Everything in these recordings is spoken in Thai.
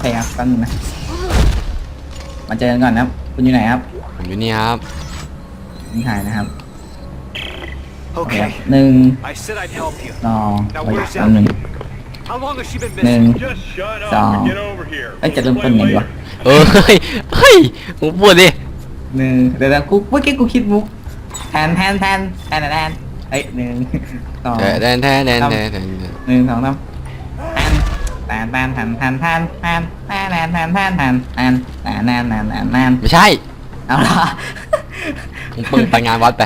เคครับแป๊บนึงนะมาเจอกันก่อนนะครับ คุณอยู่ไหนครับผมอยู่นี่ครับ นี่ถ่ายนะครับโอเคครับ Okay. หนึ่ง I said I'd help you. สอง Now ไป where's แป๊บนึง How long has she been หนึ่ง missing? Just shut up Dog. and get over here. เอ้ยจะเริ่มต้นไงดีวะเออเฮ้ยเฮ้ยมึงพูดดิหนึ่งเดี๋ยวนะกูเมื่อกี้กูคิดมุกแทนแทนแทนแทนแทนเอ้ยหนึ่งสอง แทนแทนแทนแทนแทนแทนหนึ่งสองสาม แทนแทนแทนแทนแทนแทนแทนแทนแทนแทนแทนแทนแทนแทนแทนแทนแทนไม่ใช่เอาละมึงเปิดไปงานวัดไป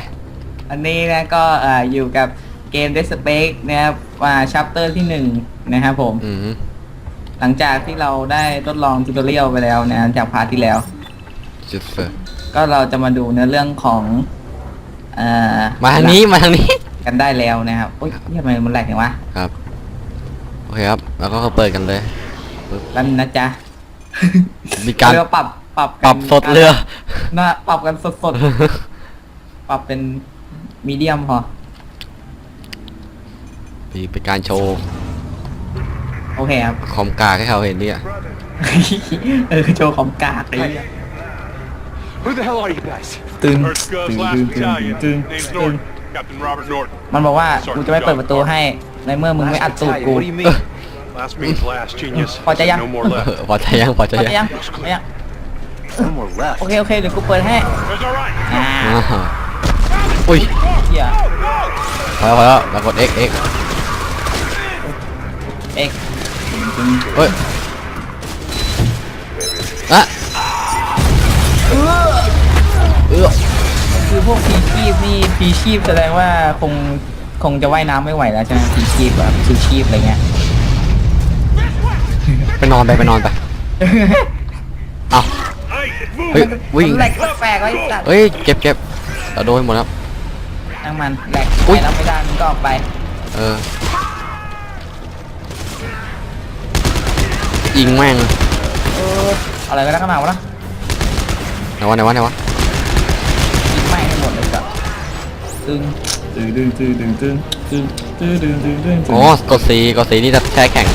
อันนี้นะก็เอ่ออยู่กับเกม Dead Space นะครับว่าชัปเตอร์ที่หนึ่งนะครับผม อืมหลังจากที่เราได้ทดลองทูตอเรียลไปแล้วนะจากพาร์ทที่แล้ว จุดเฟอร์ก็เราจะมาดูเนื้อเรื่องของเอ่อมาทางนี้มาทางนี้ กันได้แล้วนะครับโอ๊ยทำไมมันแหลกอย่างวะ ครับ เคครับ แล้วก็เปิดกันเลยแล้วนะจ๊ะมีการ เรียกว่าปรับปรับกันปรับสดเรือนะปรับกันสดสดๆปรับเป็นมีเดียมพอมีเป็นการโชว์โอเคครับ คอมกากให้เขาเห็นเนี่ย เออโชว์ของกากเลย Who the hell are you guys? ตึง Earth ตึ Scub's ง last ตึงตึง battalion. ตึง Name's ตึง Norton. Captain Robert Norton. มันบอกว่ากูจะไม่เปิดประตูให้ ในเมื่อมึงไม่อัดตูด Battalion, กู What do you mean? Last means last, genius. Watch out, No more เอ left. อพอใจยังพอใจเข้าใจยัยังงเข้าใจยัง No more left. โอเคโอเคเดี๋ยวกูเปิดให้ That's all right. อ่าอ่าอุ้ยเฮียพอแล้วพอแล้วแล้วกด X X เอ็กเฮ้ยอะเออคือพวกพีชีพนี่พีชีพแสดงว่าคง คงจะว่ายน้ำไม่ไหวแล้วใช่ไหมพีชีพแบบชูชีพอะไรเงี้ยไปนอนไปไปนอนไปเอา Hey, move. เฮ้ยวิ่งมันแหลกแปลกๆไว้สัตว์เฮ้ยเก็บเก็บเราโดนหมดแล้วนั่งมันแหลกอุ๊ไปยแล้วไม่ได้มันก็ออกไป เออยิงแม่งเอออะไรก็ได้ขนาดวะนะไหนวะไหนวะไหนวะยิงไม่ให้หมดเลยจ้ะตึง ตึงตึงตึงตึงตึงตึงตึงตึงตึงตึงตึงอ๋อกดสีกดสีนี่จะแช่แข่ง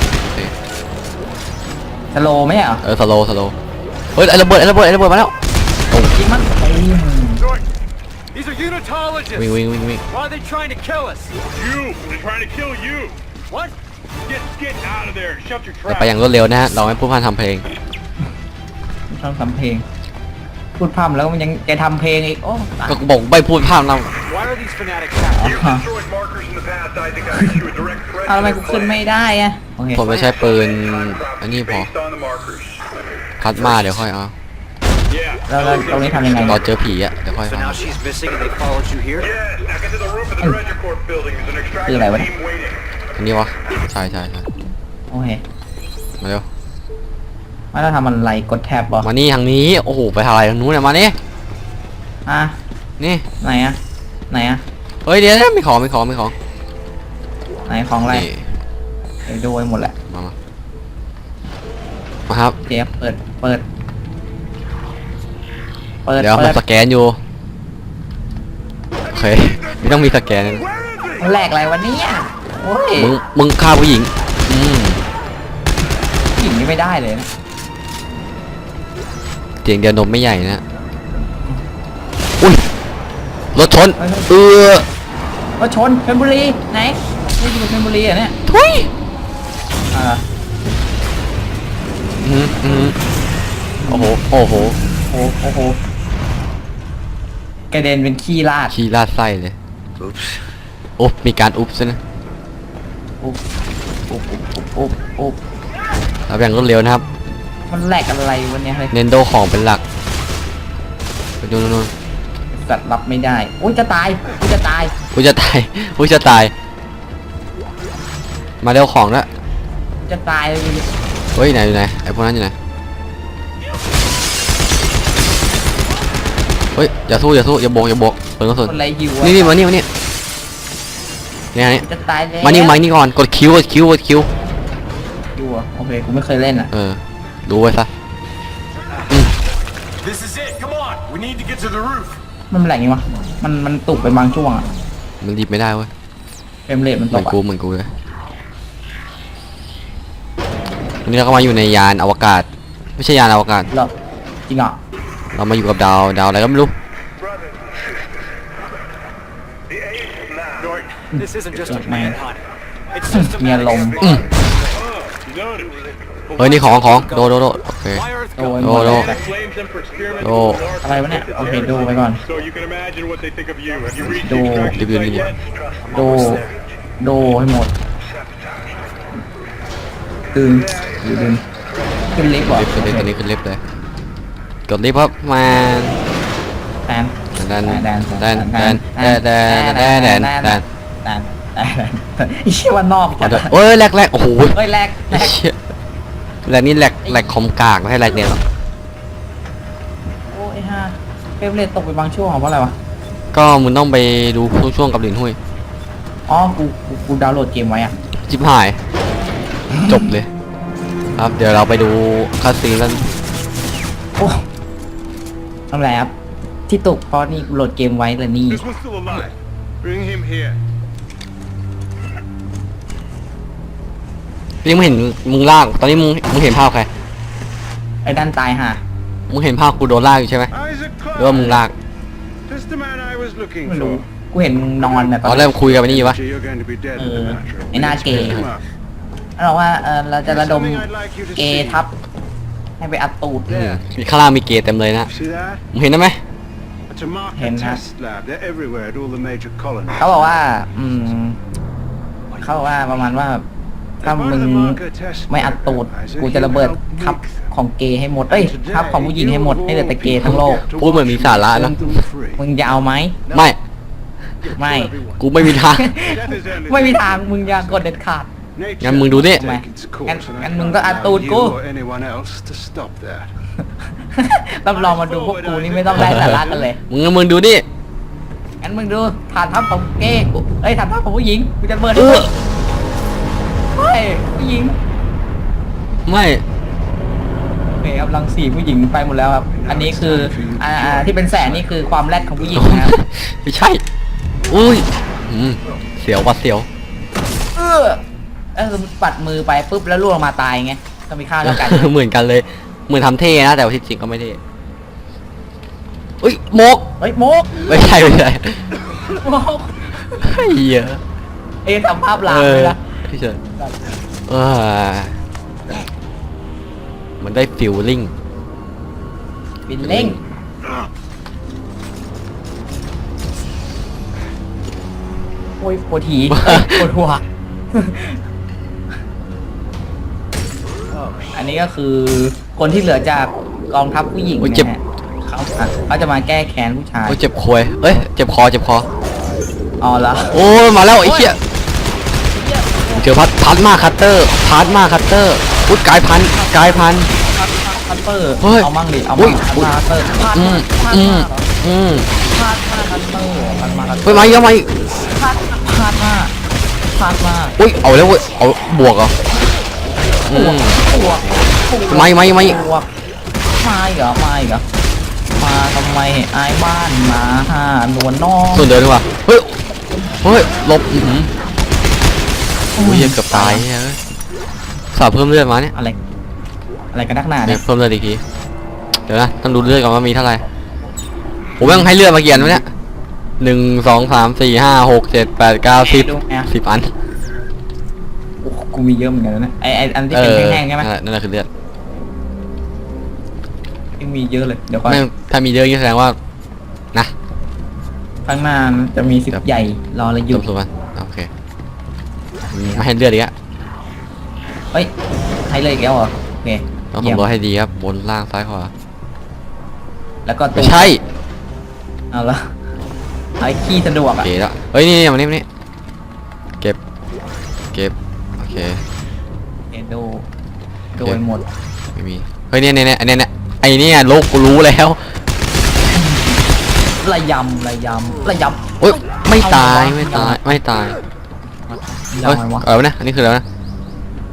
สโลไหมอะเออสโลสโลเฮ้ยไอ้ระเบิดไอ้ระเบิดไอ้ระเบิดมาแล้วโอ้ยิงมันเอ้ย Norton, these are unitologists. วิ่งวิ่งวิ่งวิ่ง Why are they trying to kill us? You. They're trying to kill you. What? Get get out of there. Shut your แต่ trap. ไปอย่างรวดเร็วนะฮะเราไม่พูดพร่ำทำเพลงชอบทำเพลง พูดพร่ำแล้วมันยังจะทำเพลงอีก โอ้ตายก็บอกไม่พูดพร่ำเรา Why are these fanatics after You've destroyed markers in the past. I think I issue a direct threat. เอา to ทำไม their กูขึ้น plan. ไม่ได้อะโอเคผมไม่ใช่ปืน อันนี้พอ Based on the markers. คัดมาเดี๋ยวค่อยเอา Yeah. แล้วแล้วตรงนี้ทำยังไงตอนเจอผีอะเดี๋ยวค่อย So ฟัง now she's missing and they followed you here? Yes. Now get to the roof of the Treasure Corp building. There's an extraction Đưa lại vậy. team waiting. อันนี้วะ ใช่ใช่ใช่โอเคมาเร็ว ว่าเราทำอะไรกดแท็บบ่มานี่ทางนี้ โอ้โห ไปทางอะไรทางนู้นเนี่ยมานี่อะนี่ ไหนอะไหนอะเฮ้ยเดี๋ยวนะมีของมีของมีของไหนของอะไรนี่เดี๋ยวดูไปหมดแหละมามามาครับ เจ๊เปิดเปิด เปิดเดี๋ยวผเปิมดสแกนอยู่โอเคไม่ต้องมีสแกนมันแหลกอะไรวะเนี่ยโอ้ยมึงมึงฆ่าผู้หญิงอืมหญิงนี่ไม่ได้เลยนะ เสียงเดียวนมไม่ใหญ่นะอุ้ยรถชน เออว่าชนเพชรบุรีไหนนี่คือเพชรบุรีเหรอเนี่ยทุยอ่าอืมอืมโอ้โหโอ้โหโอ้โหโอ้โหกระเด็นเป็นขี้ลาดขี้ลาดไส้เลย Oops. โอ้มีการอุ๊บซะนะอุ๊บอุ๊บอุ๊บอุ๊บอุ๊บแล้วอย่างรวดเร็วนะครับ มันแหลกอะไรวันนี้เฮ้ยเน้นโดของเป็นหลักไปดูนู่นสัตว์รับไม่ได้ อุ้ยจะตาย อุ้ยจะตายๆอุ้ยจะตาย อุ้ยจะตาย มาเร็วของแล้วจะตายเลยเฮ้ยไหนอยู่ไหนไอ้พวกนั้นอยู่ไหน เฮ้ยอย่าสู้อย่าสู้อย่าโบกอย่าโบกเปิดกระสุนคนไรหิวอะนี่นี่มานี่มานี่เนี่ยนี่จะตายแล้วมานี่มานี่ก่อนกดคิวกดคิวกดคิวอยู่อะโอเคกูไม่เคยเล่นอะเออ ดูไว้ซะ This is it. Come on. We need to get to the roof. มันเป็นแหลกยังวะมันมันตุกไปบางช่วงอะมันดีบไม่ได้เว้ย เฟรมเรทมันเหตมือนกกูอะเหมือนกูเลยวันนี้เราก็มาอยู่ในยานอวกาศ ไม่ใช่ยานอวกาศ เหรอจริงเหรอเรามาอยู่กับดาวดาวอะไรก็ไม่รู้ Brother. The ace now. Norton, this isn't just a Look, man. manhunt. It's systematic Nghe lồng. slaughter. Noted. เฮ้ยนี่ของของโดโดโดโอเค Why Earth โดน go? หมดโดเลย Claims them for experimental Oh. narcotics. อะไรวะเนี่ยโอเคดูไปก่อน So you can imagine what they think of you. Have you reached Do. the extraction Give you site an yet? ดูดูให้หมดคืนคืนขึ้นลิฟต์เหรอลิฟต์ขึ้นลิฟต์ตอนนี้ขึ้นลิฟต์เลยกดลิฟต์ครับมาแตนแดนแดนแดนแดนแดนแดนแดนแดนแดนแดนแดนแดนไอ้เชี่ยวันนอกขอจัดโทษเอ้ยแรกแรกโอ้โหเฮ้ยแรกแรไอ้กเชี่ย แรกนี่แรกแรกคอมกากไม่ใช่แรกเนี่ยหรอกโอ้ยฮะเฟรมเรทตกไปบางช่วงเพราะอะไรวะ ก็มึงต้องไปดูช่วงๆกับหลินหุ้ยอ๋อ กู กูกูดาวน์โหลดเกมไว้อะจิบหาย จบเลย ครับเดี๋ยวเราไปดูคาซีนกันโอ้ทำไรครับ ที่ตกเพราะนี่กูโหลดเกมไว้เลยนี่ This one's still alive. Bring him here. ยังไม่เห็นมึงลาก ตอนนี้มึงมึงเห็นภาพใคร ไอ้ด้านตายฮะ มึงเห็นภาพกูโดนลากอยู่ใช่ไหม Isaac หรือว่ามึงลาก Just the man I was looking ไม่รู้ กูเห็นมึงนอนเนี่ยตตออนนแรกคุยกันไปนี่อยู่วะ You're going to be dead in a in Uh, natural. ไอ้หน้าเกย์ Come up. เราว่าเออเราจะระดม Something I'd like you to เกย์ see. ทับ ให้ไปอัดตูดอืมมีข้างล่างมีเกย์เต็มเลยนะ See that? มึงเห็นได้ไหม It's a marker Hen ha. test lab. They're everywhere at all the major colonies. เขาบอกว่า อืมเขาบอกว่าประมาณว่า ถ้า As part มึ of ง the marker test ไม่อัดตูด Isaac, กูจะระเบิด you helped ทับ make them. ของเกย์ให้หมดเอ้ยทับของผู้หญิงให้หมดให้เหลือแต่เกย์ทั้งโลกพูดเหมือนมีสาระนะ มึงจะเอาไหมไม่ ไม่ กูไม่มีทาง ไม่มีทางมึงอย่ากดเด็ดขาด งั้นมึงดูดิงั้นงั้นมึงก็อัดตูดกูต้องลองมาดูพวกกูนี่ไม่ต้องได้สาระกันเลย มึงมึงดูดิงั้นมึงดูฐานทัพของเกย์เอ้ยฐานทัพของผู้หญิงกูจะเบิดเอให้อมึงเฮ้ย ผู้หญิงไม่ โอเคครับรังสีผู้หญิงไปหมดแล้วครับ อันนี้คืออ่าอ่าที่เป็นแสงนี่คือความแรดของผู้หญิงนะครับ ไม่ใช่ อุ้ยอืมเสียววัดเสียว เออเออปัดมือไปปุ๊บแล้วล่วงลงมาตายไงก็มีค่าเท่ากัน เหมือนกันเลย เหมือนทำเท่นะ แต่ว่าที่จริงก็ไม่เท่อุ้ยโมก เฮ้ยโมกไม่ใช่ไม่ใช่โมกเหี้ย เอ้ยทำภาพลามเอเลอยนะ ไม่ใช่เออมันได้ฟิลลิ่ง บินเล่งโอ้ยปวดหีเอ้ยปวดหัว อันนี้ก็คือคนที่เหลือจากกองทัพผู้หญิงโอ้ยนะเจ็บฮะเขาอะเขาจะมาแก้แค้นผู้ชาย โอ้ยเจ็บควยเอ้ย เจ็บคอ เจ็บคอ อ๋อเหรอ โอ้ยมาแล้วไอ้เหี้ยเจอพัดพัดมาคัตเตอร์พัดมาคัตเตอร์อุ้ยกลายพันธุ์กลายพันธุ์พัดพัดเปอร์เฮ้ยเอามั่งดิเอาอุ้มั่ยงพัดอุ้ยมาคัตเตอร์พัดอืมพัดอืมมาเหรออืมพัดมาคัตเตอร์พัดมาคัตเตอเฮ้ยร์มาอีกแล้วมาอีกพัดพัดมาพัดมาอุ้ยเอาแล้วเว้ยเอาบวกเหรออืมปวกปวกไม่ไม่ไม่ปวกมาอีกเหรอมาอีกเหรอมาทำไมอายบ้านมาหาหนวลน้องส่วนเดินดีกว่าเฮ้ยเฮ้ยหลบอื้อหื ออุ้ยเกือบตายเฮ้ยสาวเพิ่มเลือดมาเนี่ยอะไรอะไรกันนักหนาเนี่เนี่ยยเพิ่มเลือดอีกทีเดี๋ยวนะต้องดูเลือดก่อนว่ามีเท่าไหร่ผมยังให้เลือดมาเกียนวะเนี่ยหนึ่งสองสามสี่ห้าหกเจ็ดแปดเก้าสิบดูไงสิบอันโอ้โหกูมีเยอะเหมือนกันนะไอไออันที่เอเป็นอแห้งๆใช่ไหมนั่นแหละนั่นแหละคือเลือดยังมีเยอะเลยเดี๋ยวก่อนแม่งถ้ามีเยอะอย่างนี้แสดงว่านะข้างหน้าจะมีสิบใหญ่รอเราอจยู่บสุดมันโอเค ไม่ให้เลือดอีกอะเฮ้ยให้เลยอีกแล้วเหรอโอเคต้องเยี่ยมสำรวจให้ดีครับบนล่างซ้ายขวาแล้วก็ไม่ตู้ใช่เอาละไอ้ขี้สะดวกโออะเคแล้วเฮ้ยนี่นี่มานี่มานี่เก็บเก็บโอเคเอ็นดูโดยหมดไม่มีเฮ้ยเนี่ยเนี่ยเนี่ยอันเนี้ยเนี่ยไอ้เนี่ยโลกกูรู้แล้วระยำระยำระยำโอ๊ยไม่ตายไม่ตายไม่ตาย ยำเฮ้ยอะไรวะอะไรวะเนี่ยอันนี้คืออะไรวะ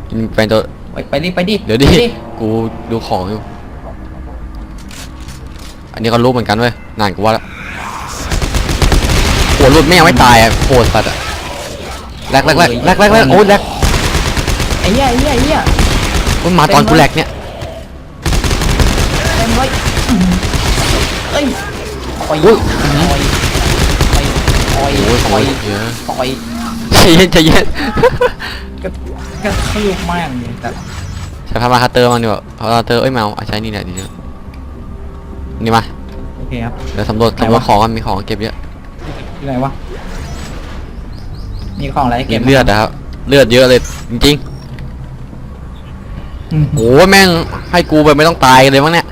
กินเป็นตัว ไปไปดิไปดิเดี๋ยวดิ ไปกูดูของอยู่ อันนี้ก็รู้เหมือนกันเว้ย นานกูว่าแล้วหัวหลุดไม่ยังไม่ตายอะโหดสัตว์อะแรกแรกแรกแรกแรกแรกโอ้ยแรกไอ้เหี้ยไอ้เหี้ยไอ้เหี้ยมันมาตอนกูแหลกเนี่ยเต็มเลยเอ้ยต่อยอุ้ยต่อยต่อยต่อยโอ้ยโอ้ยเยอะต่อย ใจเย็นใจเย็นก็ก็ทืบมากเลยแต่ใช้พาราคาเตอร์บ้างดีกว่าพาราคาเตอร์เอ้ยแมวเอาใช้นี่แหละดีเนอะนี่มาโอเคครับ เดี๋ยวสำรวจไหนสำรวจวะของกันมีของเก็บเยอะที่ไหนวะมีของอะไรให้เก็เก็บบเลือดนะครับเลือดเยอะเลยจริงอืมๆโอ้ยแม่งให้กูไปไม่ต้องตายเลยมั้งเนี่ย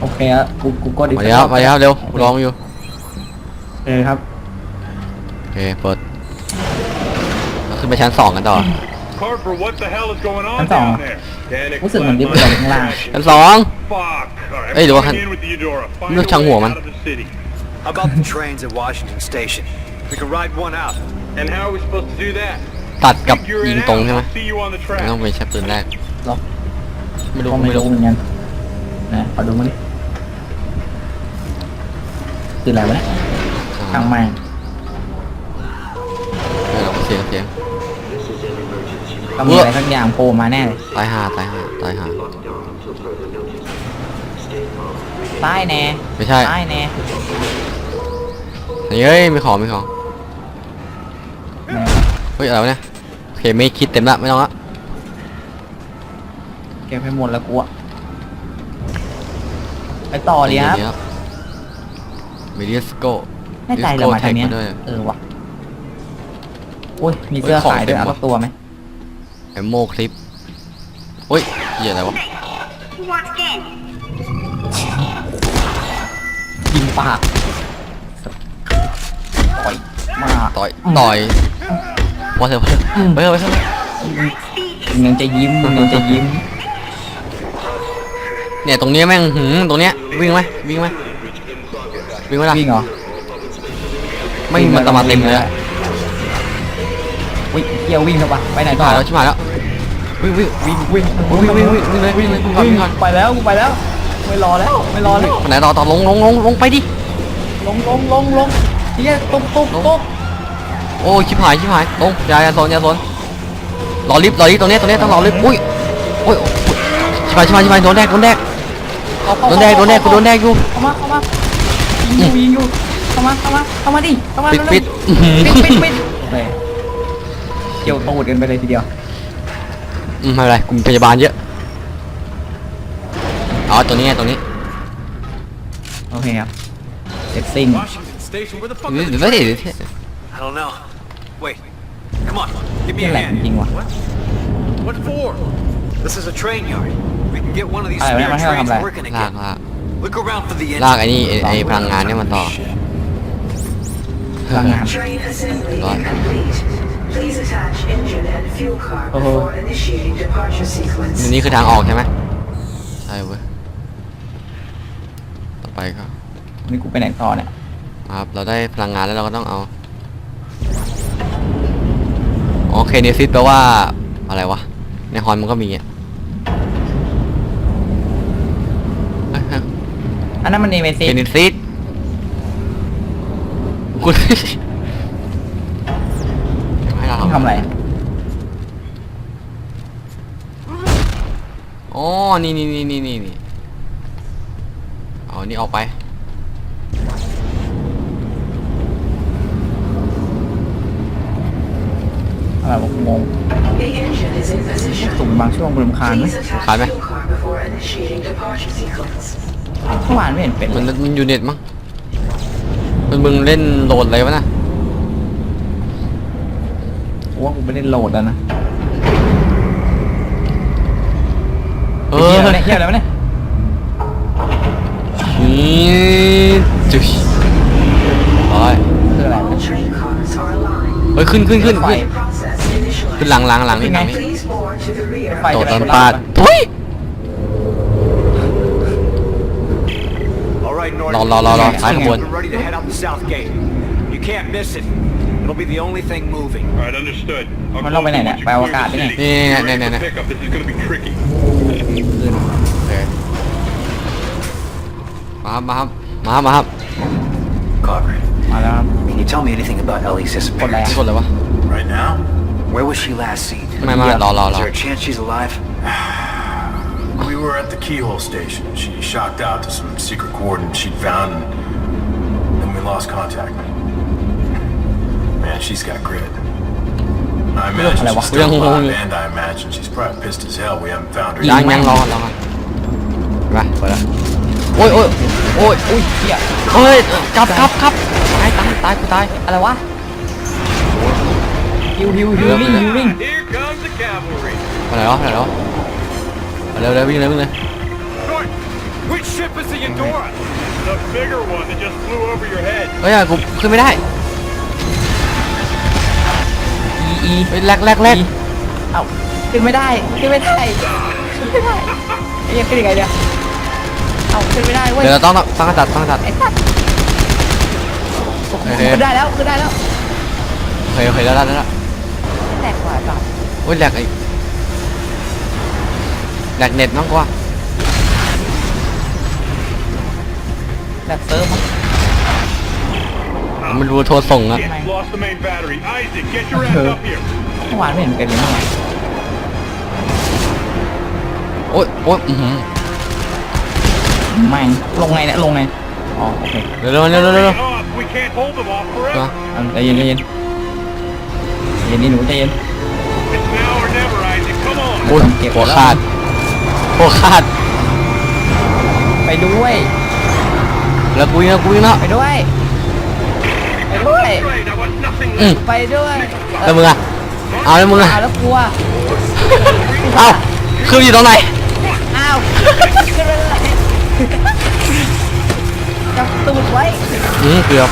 โอเคครับกูกูก็ดีมาแล้วมาแล้วเร็วกูลองอยู่เออครับโอ เคเปิดเราขึ้นไปชั้นสองกันต่อ Carver, what the hell is going on That's all. down there? Panic รู้สึกเหมือนดิบ flatline ลงข้างล่าง crashing. ชั้นสอง Fuck. All right, Hey, I'm do I going can- in with the Eudora. Find Nước a trong way หัวมัน out of the city. How about the trains at Washington Station? We can ride one out. And how are we supposed to do that? ตัดกับ Figure ยิ it ง out. ตรงใช่ไหม I'll see you on the ไม่ต้อง track. ไปใช้ปืนแรก หรอไม่รู้ก็ไม่ไม่รู้รู้เหมือนกันนะขอดูมาดิคืออะไรวะเนี่ยทางมาไม่รู้ เสียงเสียงต้องมีอะไรสักอย่างโผล่มาแน่เลยตายห่าตายห่าตายห่าใต้แน่ไม่ใช่ใต้แน่เฮ้ยมีของมีของเฮ้ยอะไรวะเนี่ยโอเคไม่คิดเต็มละไม่ต้องละเก็บให้หมดแล้วกูอะไปต่อเลยครับมิเลียสโกแน่ใจเรามาทางเนี้ยด้วยเออวะ อุ้ยมีเสื้อเฮ้ยของขายด้วยเต็มเอาว่ะสักตัวไหมแอมโมคลิปเฮ้ยเหี้ยอะไรวะ What again? ยิงปากต่อยมาต่อยต่อยว่าเถอะว่าเถอะไปเถอะไปเถอะมึงยังจะยิ้มมึงยังจะยิ้ม เนี่ยตรงเนี้ยแม่งหืมตรงเนี้ยวิ่งไหมวิ่งไหมวิ่งไหมล่ะวิ่งเหรอไม่มันตามมาเต็มเลยอะวิ่ง เที่ยววิ่งเข้าไปไปไหนชิบต่อหายแล้วชิบหายแล้ววิ่งวิ่งวิ่งวิ่งวิ่งวิ่งวิ่งวิ่งเลยวิ่งเลยวิ่งก่อนวิ่งก่อนไปแล้วกูไปแล้ว ไม่รอแล้วไม่รอแล้วไปไหนต่อต่อลงลงลงลงไปดิลงลงลงลงเฮียตุ๊บตุ๊บตุ๊บโอ้ยชิบหายชิบหายลงอย่าอย่าโซนอย่าโซนรอลิฟต์รอลิฟต์ตรงเนี้ยตรงเนี้ยต้องรอลิฟต์อุ้ยโอ้ยโอ้ยชิบหายชิบหายชิบหายโดนแดกโดนแดกเอาเข้าโดนแดกโดนแดกกูโดนแดกอยู่เข้ามาเข้ามายิงอยู่ยิงอยู่เข้ามาเข้ามาเข้ามาดิเข้ามาปิดเร็วๆปิดอื้อหือปิดปิดปิดโอเคเกี่ยวตูดกันไปเลยทีเดียว อืมไม่เป็นไรกลุ่มพยาบาลเยอะอ๋อตัวนี้ไงตัวนี้โอเคครับเสร็จสิ้น Washington Station, where the fuck เดี๋ are ยว the เดี๋ยวเดี๋ยว trains? I don't know. Wait. Come on. Give me นี่ a แหละจ hand. ริงๆว่ะ What for? This is a train yard. We can get one of these Alright, spare wait, wait, trains wait. working ลาก again. ลาก Look around for the ลาก engine. ไอ้นี่ไอ้ไอ้พลังงานเนี่ยมันต่อ พลังงาน Train assembly Right. complete. Please attach engine and fuel car Uh-huh. before initiating departure sequence. อันนี้คือทางออกใช่ไหมใช่เว้ย ต่อไปก็นี่กูไปไหนต่อเนี่ยครับ เราได้พลังงานแล้วเราก็ต้องเอา โอเคเนซิสแปลว่าอะไรวะ ในฮอนมันก็มีอะเอ้ยเอ้ยอันนั้นมันเนเมซิเคสเนซิสคุณ ให้เราทำอะไร อ๋อ นี่นี่นี่นี่นี่นี่เอาอันนี้ออกไป อะไรวะกูงง The engine is in position. สุ่มบางช่วงกูรำคาญไหม Please attach Khá đấy. fuel car before initiating departure sequence. เมื่อวานไม่เห็นเป็นมันมันอยู่เน็ตมั้งมันมึงเล่นโหลดอะไรวะน่ะ กูว่ากู ไม่ได้โหลดแล้วนะเอเฮีอยอะไรเนี่ยเฮียอะไรวะเนี่ยนี่จุ๊ยร้อยคืออะไร All train cars are aligned. เฮ้ยขึ้นขึ้นขึ้นขึ้น Process initialized. ขึ้นหลังหลังหลังนี่หลังนี่ Please board to the rear. ไฟโดดจะตไปอนโคปาราดชปะทุย All right, Lo, Norton. lo, lo, lo. Hang on. We're ready to head out the south gate. You can't miss it. It'll be the only thing moving. All right, understood. I'll มันเราไปไหนเนี่ย close ไปอว once you กาศ clear ได้ the ไง city. นี่ Be นี่ ready นี่ for นี่ pickup. This is gonna be tricky. โอเคมาครับมาครับมาครับมาครับ Carver, มาแล้วครับ can you tell me anything about Ellie's กดอะไร disappearance? ที่กดเลยวะ Right now? Where was she last seen? ไม่ไม่รอรอ Is รอ there a chance she's alive? We were at the keyhole station. She shocked out to some secret coordinates she'd found, and then we lost contact. Man, she's got grit. I imagine she's still alive, and I imagine she's probably pissed as hell we haven't found her ยัง yet. ยังรอรอมาเปิดแล้วโอ้ยโอ้ยโอ้ยอุ้ยเหี้ยเฮ้ยกลับกลับกลับตายตายตายกูตายอะไรวะฮิวฮิวฮิวลิ่งฮิวลิ่ง Here comes the cavalry. ไปไหนวะไปไหนวะไปเร็วเร็ววิ่งเลยวิ่งเลย Norton, which ship is the Eudora? The bigger one that just flew over your head. เฮ้ยกูขึ้นไม่ได้ อีอีเฮ้ยแลกแลกแลกอีเอ้าขึ้นไม่ได้ขึ้นไม่ได้ขึ้นไม่ได้ไอ้เหี้ยังขึ้นยังไงเนี่ยเอ้าขึ้นไม่ได้เว้ยเดี๋ยวเราต้องตั้งกระตัดตั้งกระตัด ไอ้สัตว์โอเค ขึ้นได้แล้วขึ้นได้แล้วโอเคโอเคแล้วแล้วแล้วแตกกว่าเปล่าโอ้ยแหลกไอ้แหลกเน็ตมากกว่าแตกเซิร์ฟมั้ง มันรู้โทรส่งอะ Shit, lost the main battery. Isaac, get your ass up here. เมื่อวานไม่เห็นเป็นเลยเมื่อวานโอ้ยโอ้ยอื้อหือไม่งลงไงเนี่ยลงไงอ๋อโอเคเร็วเร็วเร็วเร็วเร็ว Get off. We can't hold them off มา forever. เอาใจเย็นใจเย็นใจเย็นนี่หนูใจเย็น It's now or never, Isaac. Come on. โอ้ยหัวขาดหัวขาดไปด้วย แล้วกูยิงแล้วกูยิงแล้วไปด้วยไป ด้วย Right, I want nothing อืม left. ไปด้วยแล้วมึงอะเอาแล้วมึงอะอ้าวแล้วกลัวเอ้าคืออยู่ตรงไหนอ้าวขึ้นไปเลยจับตูดไว้อืมเกือบ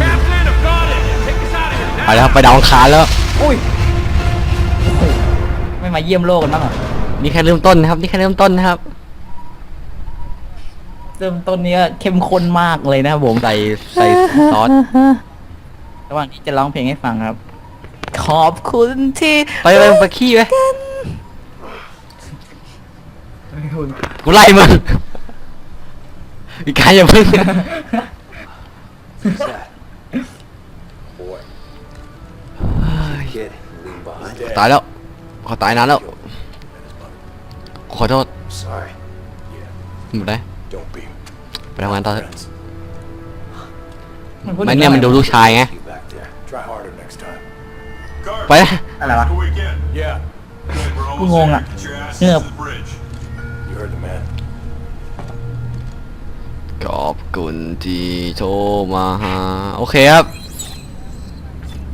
Captain, I've got it. Take us out of here ไปแล้วครับไปดาวอังคารแล้ว อุ้ยโอ้โหไม่มาเยี่ยมโลกกันบ้างเหรอ นี่แค่เริ่มต้นนะครับ นี่แค่เริ่มต้นนะครับ เริ่มต้นนี้ก็เข้มข้นมากเลยนะครับผมใส่ใส่ซอสระหว่างที่จะร้องเพลงให้ฟังครับ ขอบคุณที่ไปไปไปขี้ไปกูไล่มึงอีกการอย่าพึ่ง Who's that? Boy. Kid, leave behind. ตายแล้วขอตายนานแล้วขอโทษ Sorry. หมดได้ Don't be. ไปทำงานต่อเถอะ Friends. พูดไม่ถึงเนี่ยมันดูลูกชายไง You back there. Try harder next time. Guard, ไปนะ อะไรวะ go again. Yeah. We're กู almost งง there. อะ Get your asses เงือบ to the bridge. You heard the man. ขอบคุณที่โทรมาหาโอเคครับ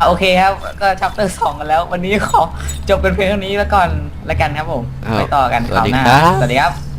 โอเคครับ ก็ชัปเตอร์สองกันแล้ว วันนี้ขอจบเป็นเพียงเท่านี้แล้วก่อนละกันครับผม ครับไปต่อกันสวัสดีคราวหน้าครับ สวัสดีครับ